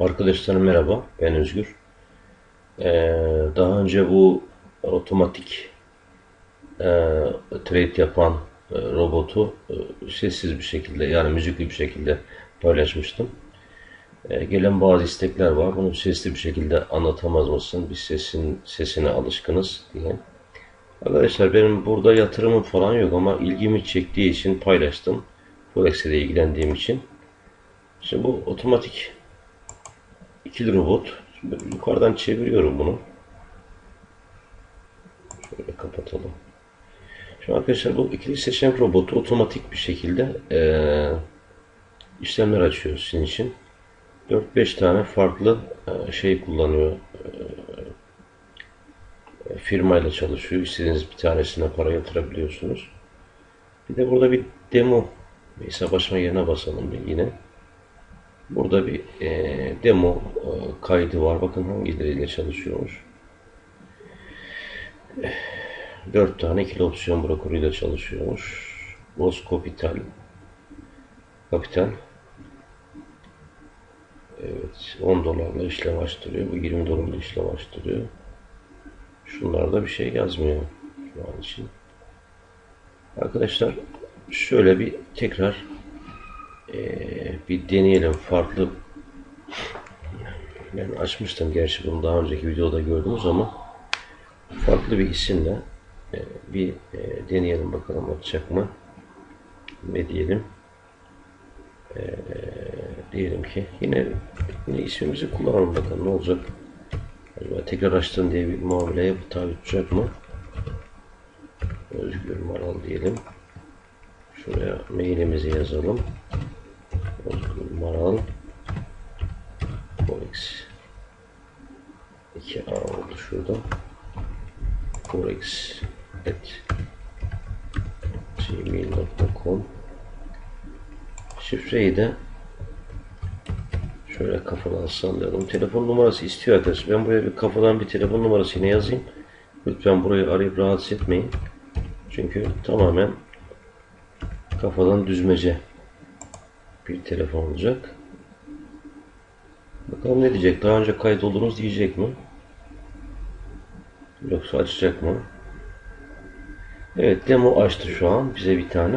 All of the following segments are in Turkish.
Arkadaşlar merhaba, ben Özgür. Ee, daha önce bu otomatik e, trade yapan e, robotu e, sessiz bir şekilde yani müzikli bir şekilde paylaşmıştım. E, gelen bazı istekler var. Bunu sesli bir şekilde anlatamaz mısın? Biz sesin sesine alışkınız diye. Arkadaşlar benim burada yatırımım falan yok ama ilgimi çektiği için paylaştım. Forex ile ilgilendiğim için. Şimdi bu otomatik ikili robot. Şimdi yukarıdan çeviriyorum bunu. Şöyle kapatalım. Şimdi arkadaşlar bu ikili seçenek robotu otomatik bir şekilde eee, işlemler açıyor sizin için. 4-5 tane farklı eee, şey kullanıyor. Eee, firmayla çalışıyor. İstediğiniz bir tanesine para yatırabiliyorsunuz. Bir de burada bir demo hesap açma yerine basalım yine. Burada bir eee, demo eee, kaydı var. Bakın hangileriyle çalışıyormuş. 4 tane ikili opsiyon brokeruyla çalışıyormuş. Boz Capital. Kapital. Evet. 10 dolarla işlem açtırıyor. Bu 20 dolarla işlem açtırıyor. Şunlarda bir şey yazmıyor şu an için. Arkadaşlar şöyle bir tekrar eee, bir deneyelim. Farklı. Ben açmıştım gerçi bunu daha önceki videoda gördünüz ama farklı bir isimle e, bir e, deneyelim bakalım açacak mı? Ne diyelim? E, diyelim ki yine yine ismimizi kullanalım bakalım ne olacak? Acaba tekrar açtım diye bir muameleye tabi tutacak mı? Özgür Maral diyelim. Şuraya mailimizi yazalım Özgür Maral Forex 2A oldu şurada forex at gmail.com Şifreyi de şöyle kafadan sallayalım. Telefon numarası istiyor arkadaşlar. Ben buraya bir kafadan bir telefon numarası yine yazayım. Lütfen burayı arayıp rahatsız etmeyin. Çünkü tamamen kafadan düzmece bir telefon olacak. Bakalım ne diyecek? Daha önce kayıt oldunuz diyecek mi? Yoksa açacak mı? Evet demo açtı şu an bize bir tane.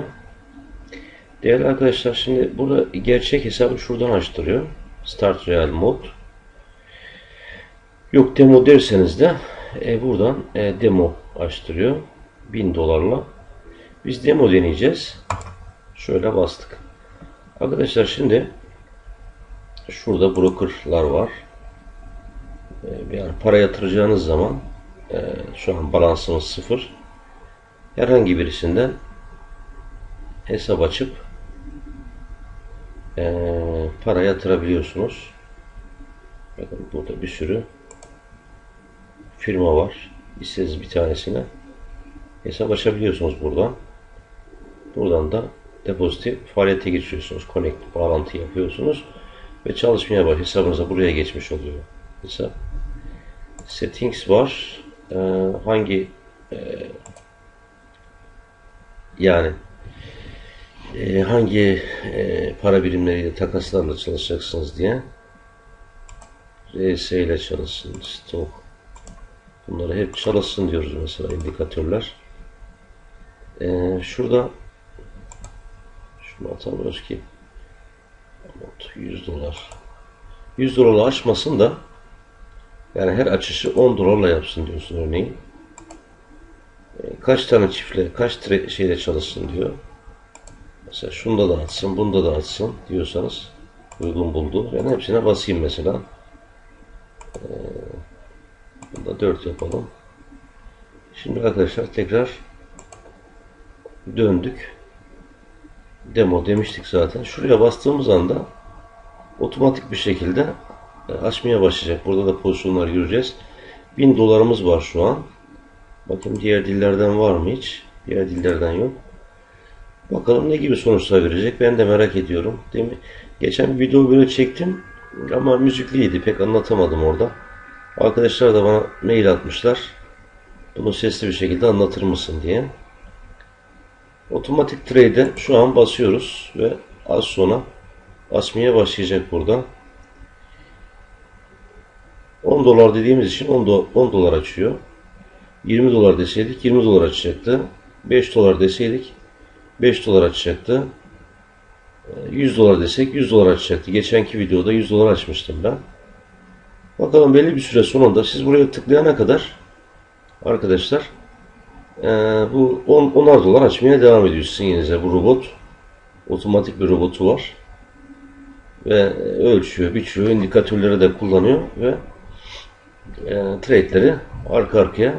Değerli arkadaşlar şimdi burada gerçek hesabı şuradan açtırıyor. Start Real Mode. Yok demo derseniz de e, buradan e, demo açtırıyor. 1000 dolarla. Biz demo deneyeceğiz. Şöyle bastık. Arkadaşlar şimdi şurada brokerlar var. E, yani para yatıracağınız zaman ee, şu an balansımız sıfır. Herhangi birisinden hesap açıp ee, para yatırabiliyorsunuz. Bakın burada bir sürü firma var. İstediğiniz bir tanesine hesap açabiliyorsunuz buradan. Buradan da depoziti faaliyete geçiriyorsunuz. Connect bağlantı yapıyorsunuz ve çalışmaya baş hesabınıza buraya geçmiş oluyor. Hesap settings var e, hangi e, yani e, hangi e, para birimleriyle takaslarla çalışacaksınız diye RS ile çalışsın, stok bunları hep çalışsın diyoruz mesela indikatörler e, şurada şunu atamıyoruz ki 100 dolar 100 dolarla açmasın da yani her açışı 10 dolarla yapsın diyorsun örneğin. E, kaç tane çiftle, kaç şeyle çalışsın diyor. Mesela şunda da atsın, bunda da atsın diyorsanız uygun buldu. Ben hepsine basayım mesela. Ee, bunda 4 yapalım. Şimdi arkadaşlar tekrar döndük. Demo demiştik zaten. Şuraya bastığımız anda otomatik bir şekilde e, açmaya başlayacak. Burada da pozisyonlar göreceğiz. 1000 dolarımız var şu an. Bakın diğer dillerden var mı hiç? Diğer dillerden yok. Bakalım ne gibi sonuçlar verecek. Ben de merak ediyorum. Değil mi? Geçen bir video böyle çektim. Ama müzikliydi. Pek anlatamadım orada. Arkadaşlar da bana mail atmışlar. Bunu sesli bir şekilde anlatır mısın diye. Otomatik trade'e şu an basıyoruz ve az sonra açmaya başlayacak burada. 10 dolar dediğimiz için 10, do- 10 dolar açıyor. 20 dolar deseydik 20 dolar açacaktı. 5 dolar deseydik 5 dolar açacaktı. Ee, 100 dolar desek 100 dolar açacaktı. Geçenki videoda 100 dolar açmıştım ben. Bakalım belli bir süre sonunda siz buraya tıklayana kadar arkadaşlar ee, bu 10 10'ar dolar açmaya devam ediyor sizin yerinize bu robot. Otomatik bir robotu var. Ve ölçüyor, biçiyor, indikatörleri de kullanıyor ve e, trade'leri arka arkaya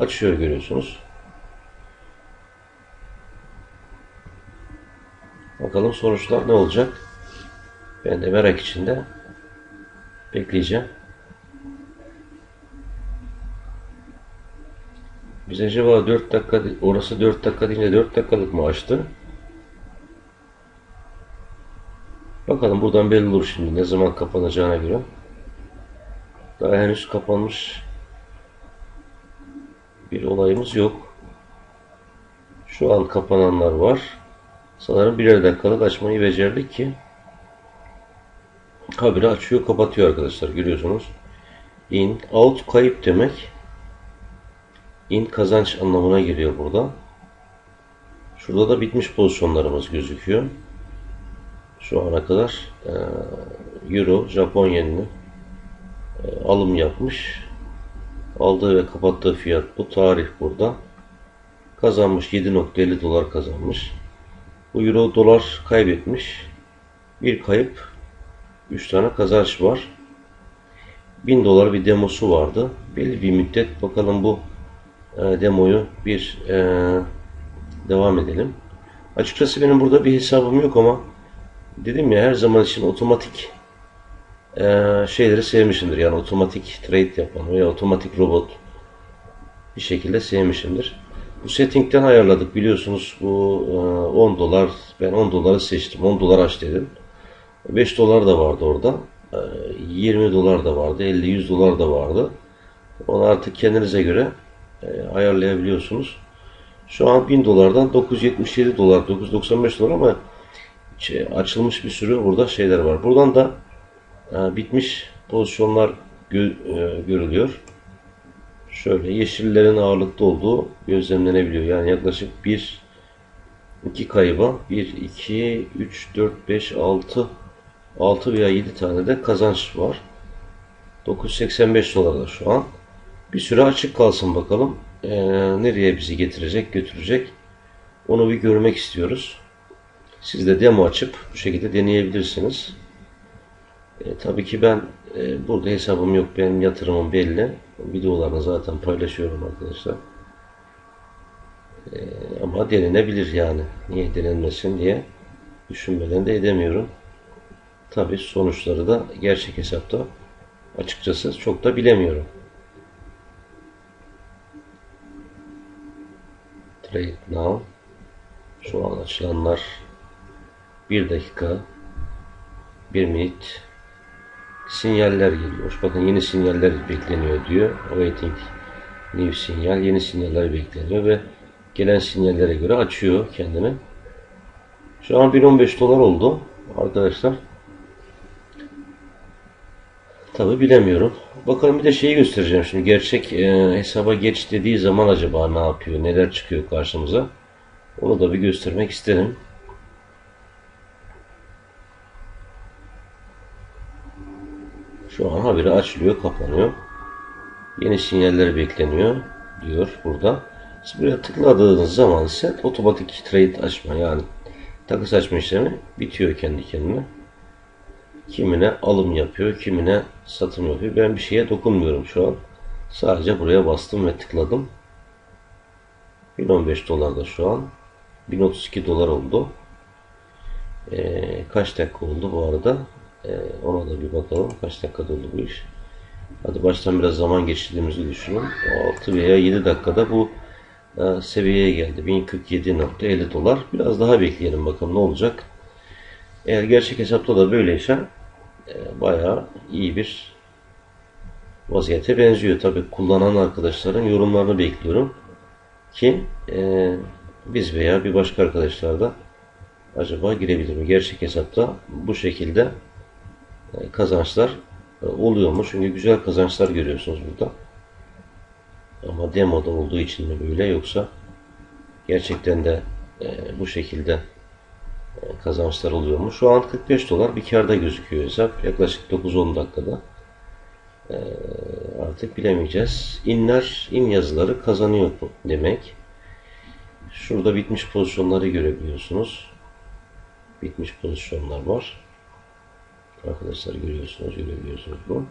açıyor görüyorsunuz. Bakalım sonuçlar ne olacak? Ben de merak içinde bekleyeceğim. Biz acaba 4 dakika, orası 4 dakika deyince 4 dakikalık mı açtı? Bakalım buradan belli olur şimdi ne zaman kapanacağına göre. Daha henüz kapanmış bir olayımız yok. Şu an kapananlar var. Sanırım birer dakikalık açmayı becerdik ki habire açıyor kapatıyor arkadaşlar görüyorsunuz. In, out kayıp demek. In kazanç anlamına geliyor burada. Şurada da bitmiş pozisyonlarımız gözüküyor. Şu ana kadar e, Euro, Japon yenini e, alım yapmış. Aldığı ve kapattığı fiyat bu. Tarih burada. Kazanmış 7.50 dolar kazanmış. Bu Euro dolar kaybetmiş. Bir kayıp 3 tane kazanç var. 1000 dolar bir demosu vardı. Belli bir müddet bakalım bu demoyu bir e, devam edelim. Açıkçası benim burada bir hesabım yok ama dedim ya her zaman için otomatik e, şeyleri sevmişimdir. Yani otomatik trade yapan veya otomatik robot bir şekilde sevmişimdir. Bu setting'ten ayarladık biliyorsunuz bu e, 10 dolar ben 10 doları seçtim 10 dolar aç dedim 5 dolar da vardı orada e, 20 dolar da vardı 50-100 dolar da vardı onu artık kendinize göre e, ayarlayabiliyorsunuz şu an 1000 dolardan 977 dolar 995 dolar ama şey, açılmış bir sürü burada şeyler var buradan da e, bitmiş pozisyonlar e, görülüyor şöyle yeşillerin ağırlıkta olduğu gözlemlenebiliyor. Yani yaklaşık 1 2 kayba 1 2 3 4 5 6 6 veya 7 tane de kazanç var. 985 dolarda şu an. Bir süre açık kalsın bakalım. Ee, nereye bizi getirecek, götürecek. Onu bir görmek istiyoruz. Siz de demo açıp bu şekilde deneyebilirsiniz. E, tabii ki ben e, burada hesabım yok. Benim yatırımım belli. Videolarını zaten paylaşıyorum arkadaşlar. E, ama denenebilir yani. Niye denenmesin diye düşünmeden de edemiyorum. Tabii sonuçları da gerçek hesapta açıkçası çok da bilemiyorum. Trade now. Şu an açılanlar 1 dakika 1 minut sinyaller geliyor. Bakın yeni sinyaller bekleniyor diyor. Awaiting new sinyal. Yeni sinyaller bekleniyor ve gelen sinyallere göre açıyor kendini. Şu an 1.15 dolar oldu arkadaşlar. Tabi bilemiyorum. Bakalım bir de şeyi göstereceğim şimdi. Gerçek e, hesaba geç dediği zaman acaba ne yapıyor? Neler çıkıyor karşımıza? Onu da bir göstermek isterim. Şu an haberi açılıyor, kapanıyor. Yeni sinyaller bekleniyor diyor burada. Siz buraya tıkladığınız zaman ise otomatik trade açma yani takış açma işlemi bitiyor kendi kendine. Kimine alım yapıyor, kimine satım yapıyor. Ben bir şeye dokunmuyorum şu an. Sadece buraya bastım ve tıkladım. 1015 dolar da şu an. 1032 dolar oldu. Ee, kaç dakika oldu bu arada? Ee, ona da bir bakalım. Kaç dakikada oldu bu iş? Hadi baştan biraz zaman geçirdiğimizi düşünün. 6 veya 7 dakikada bu e, seviyeye geldi. 1047.50 dolar. Biraz daha bekleyelim bakalım ne olacak. Eğer gerçek hesapta da böyleyse bayağı iyi bir vaziyete benziyor. Tabi kullanan arkadaşların yorumlarını bekliyorum. Ki e, biz veya bir başka arkadaşlar da acaba girebilir mi? Gerçek hesapta bu şekilde e, kazançlar e, oluyormuş. Çünkü güzel kazançlar görüyorsunuz burada. Ama demoda olduğu için mi böyle yoksa gerçekten de e, bu şekilde kazançlar oluyor mu? Şu an 45 dolar bir karda gözüküyor hesap. Yaklaşık 9-10 dakikada. E, artık bilemeyeceğiz. İnler, in yazıları kazanıyor demek. Şurada bitmiş pozisyonları görebiliyorsunuz. Bitmiş pozisyonlar var. Arkadaşlar görüyorsunuz, görebiliyorsunuz bu.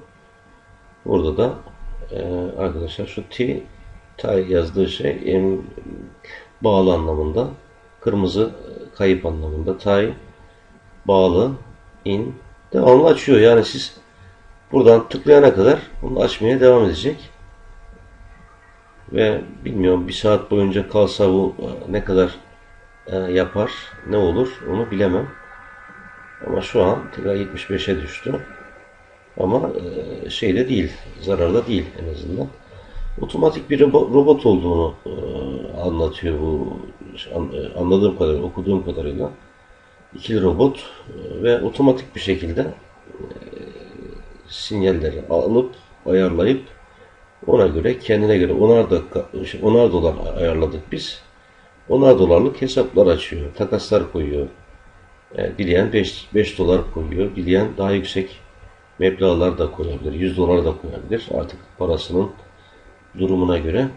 Burada da e, arkadaşlar şu T tay yazdığı şey bağlı anlamında. Kırmızı e, kayıp anlamında. Tay bağlı in devamlı açıyor. Yani siz buradan tıklayana kadar bunu açmaya devam edecek. Ve bilmiyorum bir saat boyunca kalsa bu e, ne kadar e, yapar, ne olur onu bilemem. Ama şu an tekrar 75'e düştü. Ama şeyde değil, zararda değil en azından. Otomatik bir robo- robot olduğunu e, anlatıyor bu e, anladığım kadarıyla, okuduğum kadarıyla. İkili robot e, ve otomatik bir şekilde sinyalleri alıp ayarlayıp ona göre kendine göre onar dakika şey, onar dolar ayarladık biz. Onar dolarlık hesaplar açıyor, takaslar koyuyor. E, dileyen 5, 5 dolar koyuyor, dileyen daha yüksek meblağlar da koyabilir, 100 dolar da koyabilir. Artık parasının durumuna göre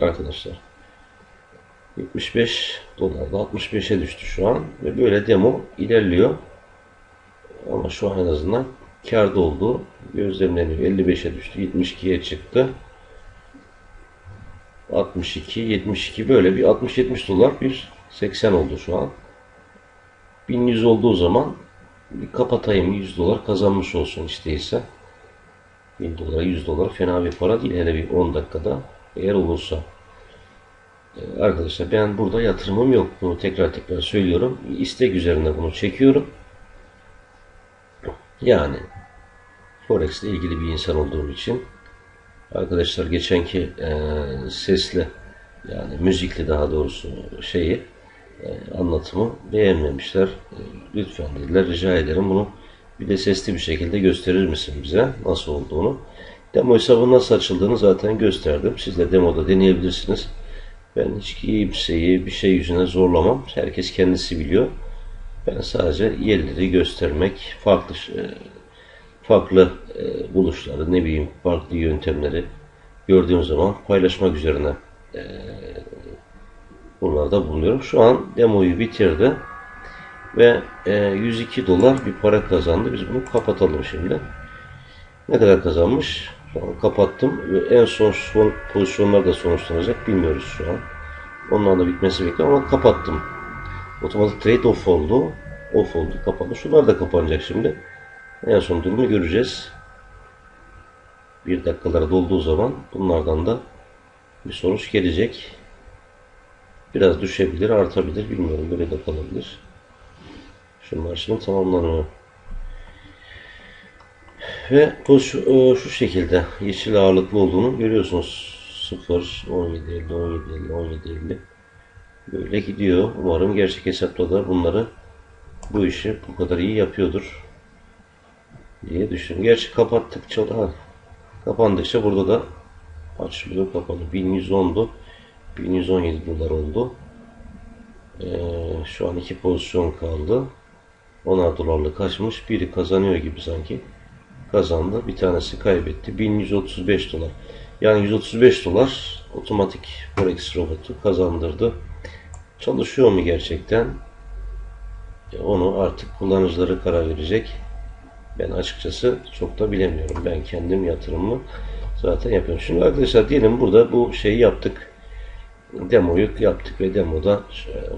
arkadaşlar. 75 dolarda 65'e düştü şu an ve böyle demo ilerliyor. Ama şu an en azından karda olduğu gözlemleniyor. 55'e düştü, 72'ye çıktı. 62, 72 böyle bir 60-70 dolar bir 80 oldu şu an. 1100 olduğu zaman bir kapatayım 100 dolar kazanmış olsun işte 1000 dolara 100 dolar fena bir para değil hele bir 10 dakikada eğer olursa. Ee, Arkadaşlar ben burada yatırımım yok. Bunu tekrar tekrar söylüyorum. İstek üzerine bunu çekiyorum. Yani Forex ile ilgili bir insan olduğum için arkadaşlar geçenki e, sesli yani müzikli daha doğrusu şeyi e, anlatımı beğenmemişler. E, lütfen dediler rica ederim bunu bir de sesli bir şekilde gösterir misin bize nasıl olduğunu. Demo hesabı nasıl açıldığını zaten gösterdim. Siz de demoda deneyebilirsiniz. Ben hiç kimseyi bir şey yüzüne zorlamam. Herkes kendisi biliyor. Ben sadece yerleri göstermek, farklı e, farklı e, buluşları, ne bileyim farklı yöntemleri gördüğüm zaman paylaşmak üzerine e, bunlarda bulunuyorum. Şu an demoyu bitirdi ve e, 102 dolar bir para kazandı. Biz bunu kapatalım şimdi. Ne kadar kazanmış? Şu an kapattım. Ve en son son pozisyonlar da sonuçlanacak. Bilmiyoruz şu an. Onların da bitmesi bekliyorum ama kapattım. Otomatik trade off oldu. Off oldu. Kapandı. Şunlar da kapanacak şimdi. En son durumu göreceğiz. Bir dakikalara dolduğu zaman bunlardan da bir sonuç gelecek. Biraz düşebilir, artabilir. Bilmiyorum. Böyle de kalabilir. Şimdi tamamlanıyor. Ve bu şu, e, şu şekilde yeşil ağırlıklı olduğunu görüyorsunuz. 0, 17, 50, 17, 50, 17, 50. Böyle gidiyor. Umarım gerçek hesapta da bunları bu işi bu kadar iyi yapıyordur diye düşünüyorum. Gerçi kapattıkça da kapandıkça burada da açılıyor kapanıyor. 1110'du. 1117 dolar oldu. Ee, şu an iki pozisyon kaldı. 10'ar dolarlık kaçmış. Biri kazanıyor gibi sanki. Kazandı. Bir tanesi kaybetti. 1135 dolar. Yani 135 dolar otomatik Forex robotu kazandırdı. Çalışıyor mu gerçekten? Onu artık kullanıcıları karar verecek. Ben açıkçası çok da bilemiyorum. Ben kendim yatırımımı zaten yapıyorum. Şimdi arkadaşlar diyelim burada bu şeyi yaptık. Demoyu yaptık ve demoda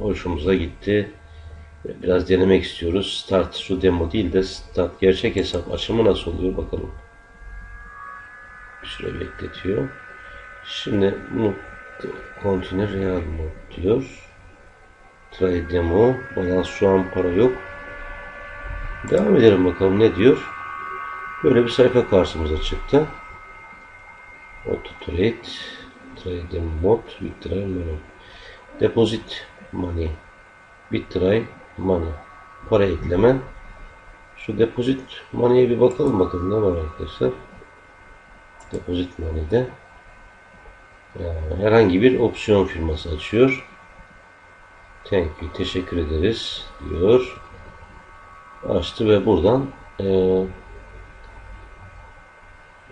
hoşumuza gitti. Biraz denemek istiyoruz. Start şu demo değil de start gerçek hesap açımı nasıl oluyor bakalım. Bir süre bekletiyor. Şimdi bunu continue real mod diyor. Try demo. Balans şu an para yok. Devam edelim bakalım ne diyor. Böyle bir sayfa karşımıza çıktı. Auto trade. Trade mod. Withdraw money. Deposit money. Withdraw money. Para ekleme. Şu depozit money'e bir bakalım bakalım ne var arkadaşlar. Depozit money'de yani herhangi bir opsiyon firması açıyor. Thank you, teşekkür ederiz diyor. Açtı ve buradan e,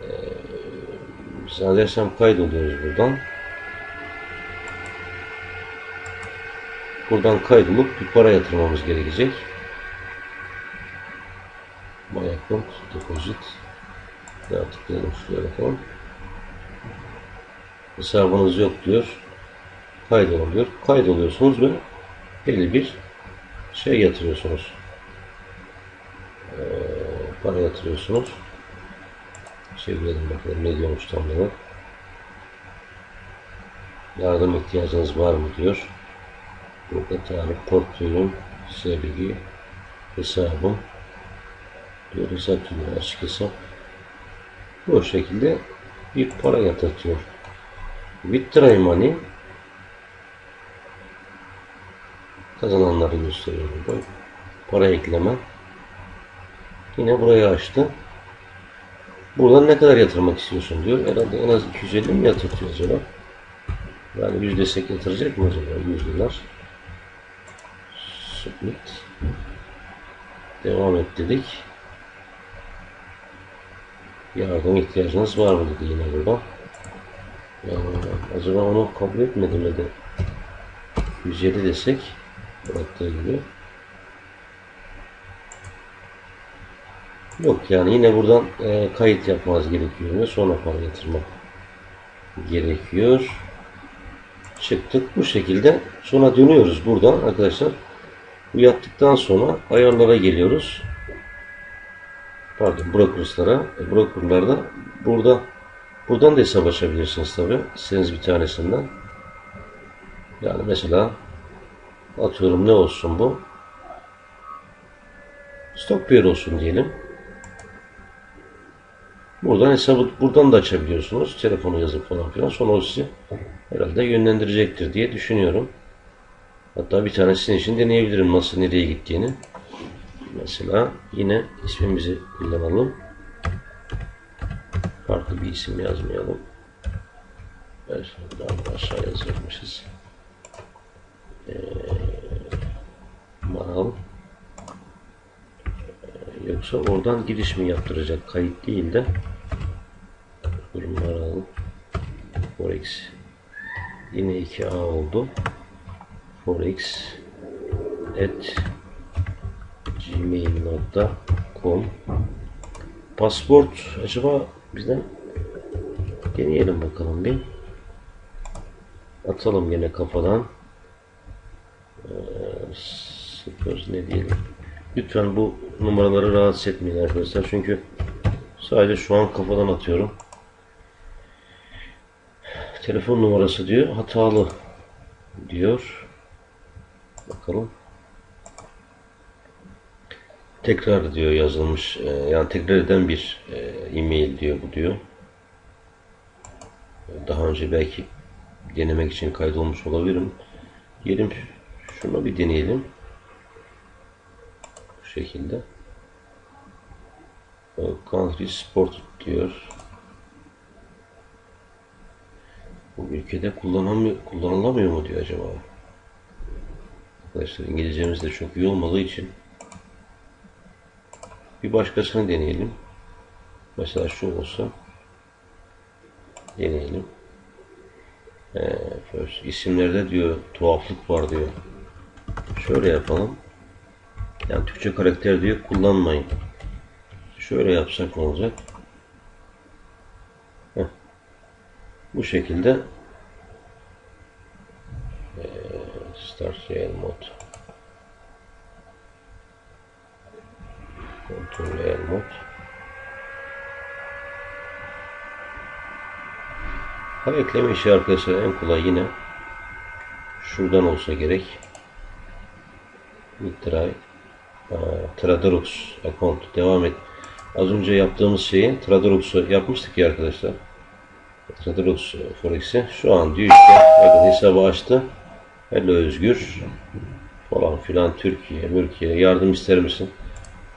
e, zannedersem kaydoluyoruz buradan. Buradan kaydolup bir para yatırmamız gerekecek. My account deposit. Ya tıklayalım şuraya bakalım. Hesabınız yok diyor. Kaydolun diyor. Kaydoluyorsunuz ve belli bir şey yatırıyorsunuz. Ee, para yatırıyorsunuz. Çevirelim bakalım ne diyormuş tam olarak. Yardım ihtiyacınız var mı diyor. Burada tarih, portföyüm, sevgi, hesabım diyor. Hesap türü açık hesap. Bu şekilde bir para yatırtıyor. Withdraw money kazananları gösteriyor burada. Para ekleme. Yine burayı açtı. Buradan ne kadar yatırmak istiyorsun diyor. Herhalde en az 250 mi yatırtıyor acaba? Yani yüzdesek yatıracak mı acaba? 100 dolar. Submit. Devam et dedik. Yardım ihtiyacınız var mı dedi yine burada. Yani acaba onu kabul etmedi mi de 107 desek bıraktığı gibi. Yok yani yine buradan e, kayıt yapmanız gerekiyor ve sonra para yatırmak gerekiyor. Çıktık bu şekilde. Sonra dönüyoruz buradan arkadaşlar. Bu yaptıktan sonra ayarlara geliyoruz. Pardon brokers'lara. E, broker'larda burada buradan da hesap açabilirsiniz tabi. İstediğiniz bir tanesinden. Yani mesela atıyorum ne olsun bu? Stockpier olsun diyelim. Buradan hesabı buradan da açabiliyorsunuz. Telefonu yazıp falan filan. Sonra o sizi herhalde yönlendirecektir diye düşünüyorum. Hatta bir tanesinin için deneyebilirim nasıl nereye gittiğini. Mesela yine ismimizi kullanalım. Farklı bir isim yazmayalım. Evet, daha aşağı yazıyormuşuz. Ee, Maral. Ee, yoksa oradan giriş mi yaptıracak? Kayıt değil de. Dur Maral. Forex. Yine 2A oldu. Forex at gmail.com Pasport acaba bizden deneyelim bakalım bir. Atalım yine kafadan. Ee, sıfır ne diyelim. Lütfen bu numaraları rahatsız etmeyin arkadaşlar. Çünkü sadece şu an kafadan atıyorum. Telefon numarası diyor. Hatalı diyor. Bakalım. Tekrar diyor yazılmış. e, Yani tekrar eden bir e, e-mail diyor bu diyor. Daha önce belki denemek için kaydolmuş olabilirim. Diyelim şunu bir deneyelim. Bu şekilde. E, Country Sport diyor. Bu ülkede kullanamıyor, kullanılamıyor mu diyor acaba? Arkadaşlar İngilizcemiz de çok iyi olmadığı için bir başkasını deneyelim. Mesela şu olsa deneyelim. Ee, isimlerde diyor tuhaflık var diyor. Şöyle yapalım. Yani Türkçe karakter diyor kullanmayın. Şöyle yapsak olacak? Heh. Bu şekilde ee, Start Real Mod Kontrol Real Mod Para ekleme işi arkadaşlar en kolay yine şuradan olsa gerek. Mitray Traderux account devam et. Az önce yaptığımız şeyi Traderux'u yapmıştık ya arkadaşlar. Traderux Forex'i şu an diyor işte bakın hesabı açtı. Hello Özgür falan filan Türkiye, Türkiye yardım ister misin?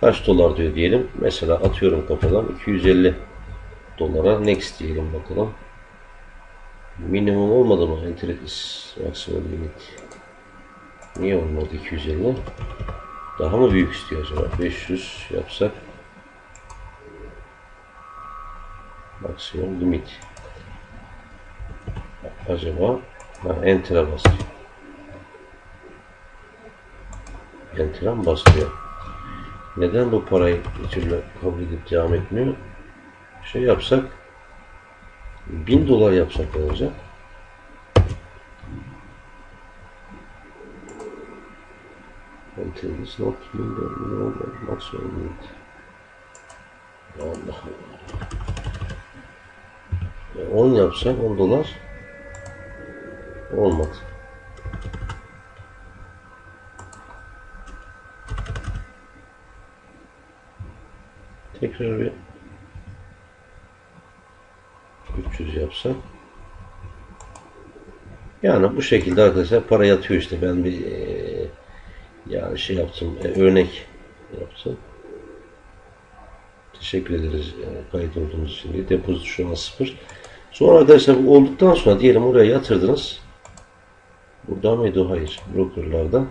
Kaç dolar diyor diyelim. Mesela atıyorum kafadan 250 dolara next diyelim bakalım. Minimum olmadı mı? Enter is maximum limit. Niye olmadı 250? Daha mı büyük istiyor acaba? 500 yapsak. Maksimum limit. Acaba ha, enter'a basıyor. Enter'a mı basıyor? Neden bu parayı bir türlü kabul edip devam etmiyor? Şey yapsak 1000 dolar yapsak ne olacak? Enter is not minimum maximum limit. Allah Allah. 10 yapsak 10 dolar olmadı. Tekrar bir 300 yapsak. Yani bu şekilde arkadaşlar para yatıyor işte. Ben bir eee, yani şey yaptım, e, örnek yaptım. Teşekkür ederiz yani kayıt olduğunuz için. diye. Şu an sıfır. Sonra arkadaşlar bu olduktan sonra diyelim oraya yatırdınız. Burada mıydı? Hayır. Brokerlarda.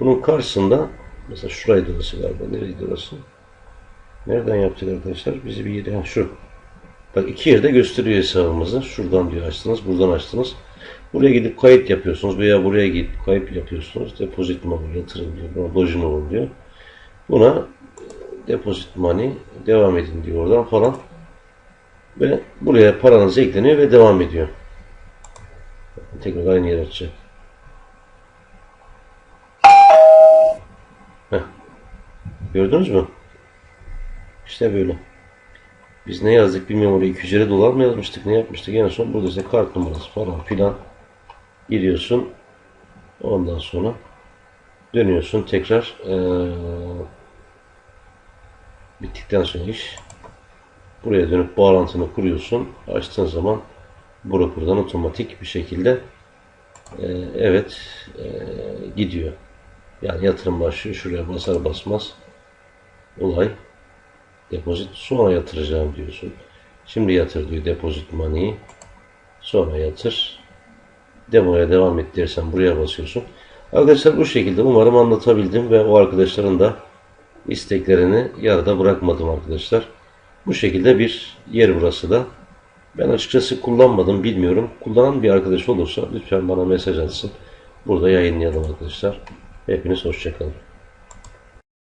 Bunun karşısında mesela şuraydı orası galiba. Nereydi orası? Nereden yaptık arkadaşlar? Bizi bir yere, şu. Bak iki yerde gösteriyor hesabımızı. Şuradan diyor açtınız, buradan açtınız. Buraya gidip kayıt yapıyorsunuz veya buraya gidip kayıt yapıyorsunuz. Depozit money yatırın diyor. Buna olun diyor. Buna deposit money devam edin diyor oradan falan. Ve buraya paranız ekleniyor ve devam ediyor. Tekrar aynı yer açacak. Heh. Gördünüz mü? İşte böyle. Biz ne yazdık bilmiyorum oraya 250 dolar mı yazmıştık ne yapmıştık? En son burada işte kart numarası falan filan giriyorsun ondan sonra dönüyorsun tekrar eee, bittikten sonra iş buraya dönüp bağlantını kuruyorsun. Açtığın zaman broker'dan otomatik bir şekilde eee, evet eee, gidiyor. Yani yatırım başlıyor şuraya basar basmaz olay Depozit sonra yatıracağım diyorsun. Şimdi yatır diyor depozit money'i. Sonra yatır. Demoya devam et dersen buraya basıyorsun. Arkadaşlar bu şekilde umarım anlatabildim ve o arkadaşların da isteklerini yarıda bırakmadım arkadaşlar. Bu şekilde bir yer burası da. Ben açıkçası kullanmadım bilmiyorum. Kullanan bir arkadaş olursa lütfen bana mesaj atsın. Burada yayınlayalım arkadaşlar. Hepiniz hoşçakalın.